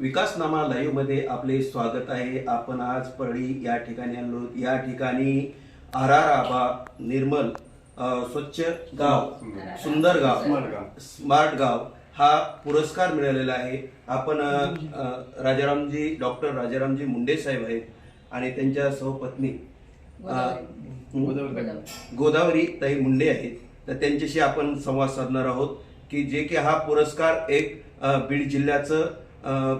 विकासनामा लाईव्हमध्ये आपले स्वागत आहे. आपण आज परळी या ठिकाणी आलो. या ठिकाणी आराराबा निर्मल स्वच्छ गाव सुंदर गाव स्मार्ट गाव. हा पुरस्कार मिळालेला आहे. आपण राजारामजी डॉक्टर राजारामजी मुंडे साहेब आहेत आणि त्यांच्या सहपत्नी गोदावरी. ताई मुंडे आहेत. तर त्यांच्याशी आपण संवाद साधणार आहोत की जे की हा पुरस्कार एक बीड जिल्ह्याचं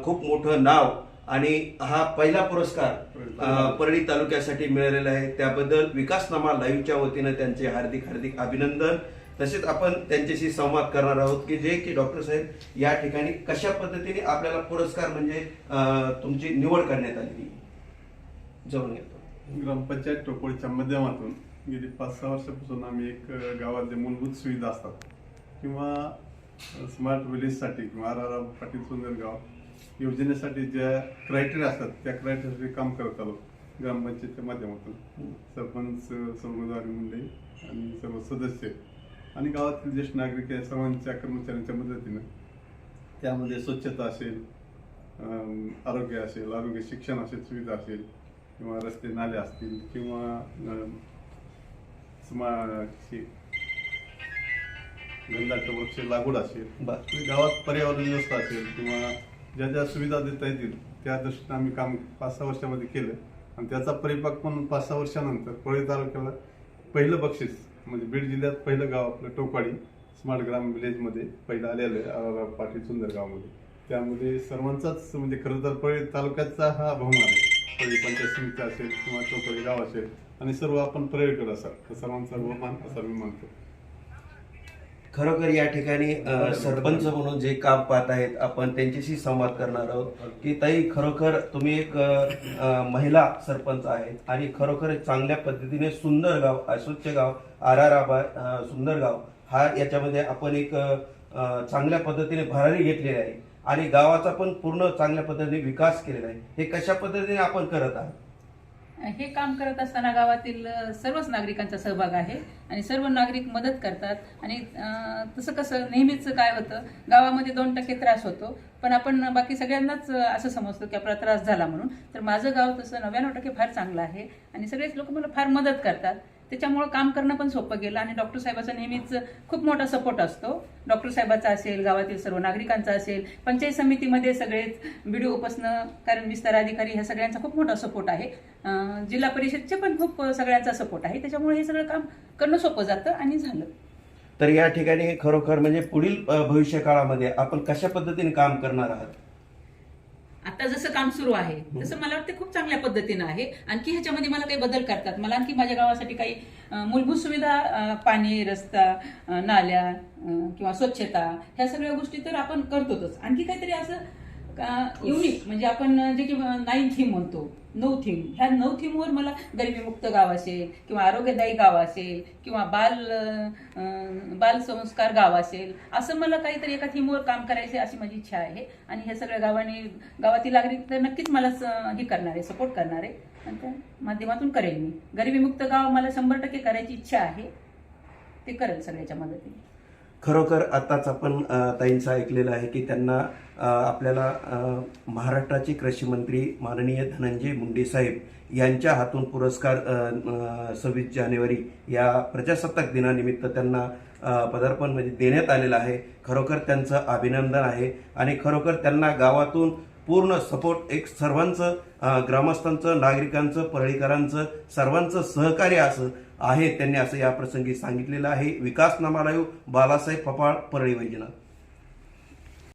खूप मोठं नाव आणि हा पहिला पुरस्कार परळी तालुक्यासाठी मिळालेला आहे. त्याबद्दल विकासनामा लाईव्हच्या वतीनं त्यांचे हार्दिक हार्दिक अभिनंदन. तसेच आपण त्यांच्याशी संवाद करणार आहोत की जे की डॉक्टर साहेब या ठिकाणी कशा पद्धतीने आपल्याला पुरस्कार म्हणजे तुमची निवड करण्यात आली जाऊन येतो ग्रामपंचायत टोपोळीच्या माध्यमातून गेली पाच सहा वर्षापासून आम्ही एक अ, गावातले मूलभूत सुविधा असतात. किंवा स्मार्ट विलेजसाठी किंवा आर आर पाटील सुंदरगाव योजनेसाठी ज्या क्रायटेरिया असतात त्या क्रायटेरियासाठी काम करत आलो ग्रामपंचायतच्या माध्यमातून. सरपंच सर्वधारी मुंडे आणि सर्व सदस्य आणि गावातील ज्येष्ठ नागरिक या सर्वांच्या कर्मचाऱ्यांच्या मदतीनं. त्यामध्ये स्वच्छता असेल आरोग्य असेल आरोग्य शिक्षण असेल सुविधा असेल किंवा रस्ते नाले असतील किंवा अम, स्मा गंधाचं वृक्ष लागवड असेल बर. आणि गावात पर्यावरण व्यवस्था असेल किंवा ज्या ज्या सुविधा देता येतील त्या दृष्टीने आम्ही काम पाच सहा वर्षामध्ये केलं. आणि त्याचा परिपाक म्हणून पाच सहा वर्षानंतर पळी तालुक्याला पहिलं बक्षीस म्हणजे बीड जिल्ह्यात पहिलं गाव आपलं टोपाडी स्मार्ट ग्राम विलेजमध्ये पहिलं आलेलं आहे पाटील सुंदर गावामध्ये त्यामध्ये सर्वांचाच म्हणजे खरं तर पळी तालुक्याचा हा बहुमान आहे. पळी पंचायत समिती असेल किंवा टोपाडी गाव असेल आणि सर्व आपण पर्यटक असाल तर सर्वांचा बहुमान असा मी मानतो. खरोखर या ठिकाणी सरपंच म्हणून जे काम पाहत आहेत आपण त्यांच्याशी संवाद करणार आहोत. की ताई खरोखर तुम्ही एक महिला सरपंच आहेत आणि खरोखर चांगल्या पद्धतीने सुंदर गाव अस्वच्छ गाव आराराबा सुंदर गाव हा याच्यामध्ये आपण एक चांगल्या पद्धतीने भरारी घेतलेली आहे. आणि गावाचा पण पूर्ण चांगल्या पद्धतीने विकास केलेला आहे. हे कशा पद्धतीने आपण करत आहात? हे काम करत असताना गावातील सर्वच नागरिकांचा सहभाग आहे आणि सर्व नागरिक मदत करतात. आणि तसं कसं नेहमीच काय होतं गावामध्ये दोन टक्के त्रास होतो पण आपण बाकी सगळ्यांनाच असं समजतो की आपला त्रास झाला म्हणून. तर माझं गाव तसं नव्याण्णव टक्के फार चांगलं आहे आणि सगळेच लोक मला फार मदत करतात. त्याच्यामुळं काम करणं पण सोपं गेलं. आणि डॉक्टर साहेबाचा नेहमीच खूप मोठा सपोर्ट असतो. डॉक्टर साहेबाचा असेल गावातील सर्व नागरिकांचा असेल पंचायत समितीमध्ये सगळेच बीडीओ उपसनं कारण विस्तार अधिकारी ह्या सगळ्यांचा खूप मोठा सपोर्ट आहे. जिल्हा परिषदचे पण खूप सगळ्यांचा सपोर्ट आहे. त्याच्यामुळे हे सगळं काम करणं सोपं जातं आणि झालं. तर या ठिकाणी खरोखर म्हणजे पुढील भविष्य काळामध्ये आपण कशा पद्धतीने काम करणार आहात? आता जसं काम सुरू आहे तसं मला वाटतं खूप चांगल्या पद्धतीनं आहे. आणखी ह्याच्यामध्ये मला काही बदल करतात. मला आणखी माझ्या गावासाठी काही मूलभूत सुविधा पाणी रस्ता नाल्या किंवा स्वच्छता ह्या सगळ्या गोष्टी तर आपण करतोच आणखी काहीतरी असं युनिक म्हणजे आपण जे की नाईन थीम म्हणतो. नऊ थीम ह्या नऊ थीमवर मला गरिबीमुक्त गाव असेल किंवा आरोग्यदायी गाव असेल किंवा बाल बालसंस्कार बाल संस्कार गाव असेल असं मला काहीतरी एका थीमवर काम करायचे अशी माझी इच्छा आहे. आणि हे सगळ्या गावाने गावातील नागरिक तर नक्कीच मला हे करणार आहे सपोर्ट करणार आहे. आणि त्या माध्यमातून करेल मी. गरिबीमुक्त गाव मला शंभर टक्के करायची इच्छा आहे. ते करेल सगळ्याच्या मदतीने. खरोखर आताच आपण ताईंचा ताईंचं ऐकलेलं आहे की त्यांना आपल्याला महाराष्ट्राचे कृषी मंत्री माननीय धनंजय मुंडे साहेब यांच्या हातून पुरस्कार सव्वीस जानेवारी या प्रजासत्ताक दिनानिमित्त त्यांना पदार्पण म्हणजे देण्यात आलेलं आहे. खरोखर त्यांचं अभिनंदन आहे आणि खरोखर त्यांना गावातून पूर्ण सपोर्ट एक सर्वांचं ग्रामस्थांचं नागरिकांचं परळीकरांचं सर्वांचं सहकार्य असं आहे त्यांनी असं या प्रसंगी सांगितलेलं आहे. विकास नामारायू बालासाहेब पपाळ परळी वैजनाथ.